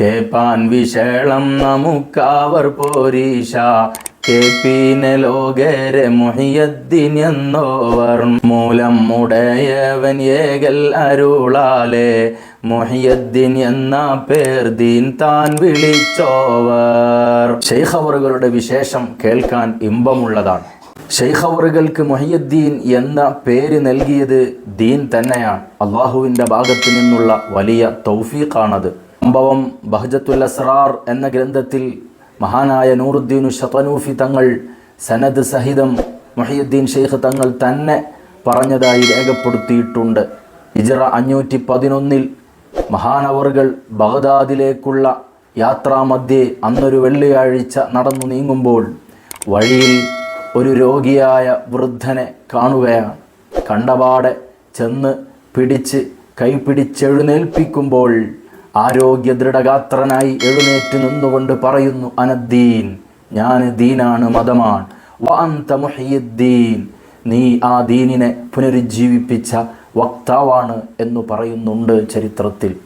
കേപ്പാൻ വിശേളം നമുക്കാവർ പോരീശ. കേപ്പീന ലോകരെ മുഹിയദ്ദീൻ എന്നോവർ. മൂലം ഉടയവൻ ഏകൽ അരുളാലെ. മുഹിയദ്ദീൻ എന്ന പേർ ദീൻ താൻ വിളിച്ചോവർ. ഷെയ്ഖവറുകളുടെ വിശേഷം കേൾക്കാൻ ഇമ്പമുള്ളതാണ്. ഷെയ്ഖവറുകൾക്ക് മൊഹിയദ്ദീൻ എന്ന പേര് നൽകിയത് ദീൻ തന്നെയാണ്. അള്ളാഹുവിന്റെ ഭാഗത്തു നിന്നുള്ള വലിയ തൗഫീഖാണത്. സംഭവം ബഹജത്തുൽ അസ്റാർ എന്ന ഗ്രന്ഥത്തിൽ മഹാനായ നൂറുദ്ദീനു ഷത്തനൂഫി തങ്ങൾ സനദ് സഹിതം മുഹിയുദ്ദീൻ ഷെയ്ഖ് തങ്ങൾ തന്നെ പറഞ്ഞതായി രേഖപ്പെടുത്തിയിട്ടുണ്ട്. ഇജറ അഞ്ഞൂറ്റി പതിനൊന്നിൽ മഹാനവറുകൾ ബഗ്ദാദിലേക്കുള്ള യാത്രാമധ്യേ അന്നൊരു വെള്ളിയാഴ്ച നടന്നു നീങ്ങുമ്പോൾ വഴിയിൽ ഒരു രോഗിയായ വൃദ്ധനെ കാണുകയാണ്. കണ്ടപാടെ ചെന്ന് പിടിച്ച് കൈപിടിച്ചെഴുന്നേൽപ്പിക്കുമ്പോൾ ആരോഗ്യ ദൃഢഗാത്രനായി എഴുന്നേറ്റ് നിന്നുകൊണ്ട് പറയുന്നു അനദ്ദീൻ ഞാൻ ദീനാണ് മതമാണ് വാന്ത നീ ആ ദീനിനെ പുനരുജ്ജീവിപ്പിച്ച വക്താവാണ് എന്ന് പറയുന്നുണ്ട് ചരിത്രത്തിൽ.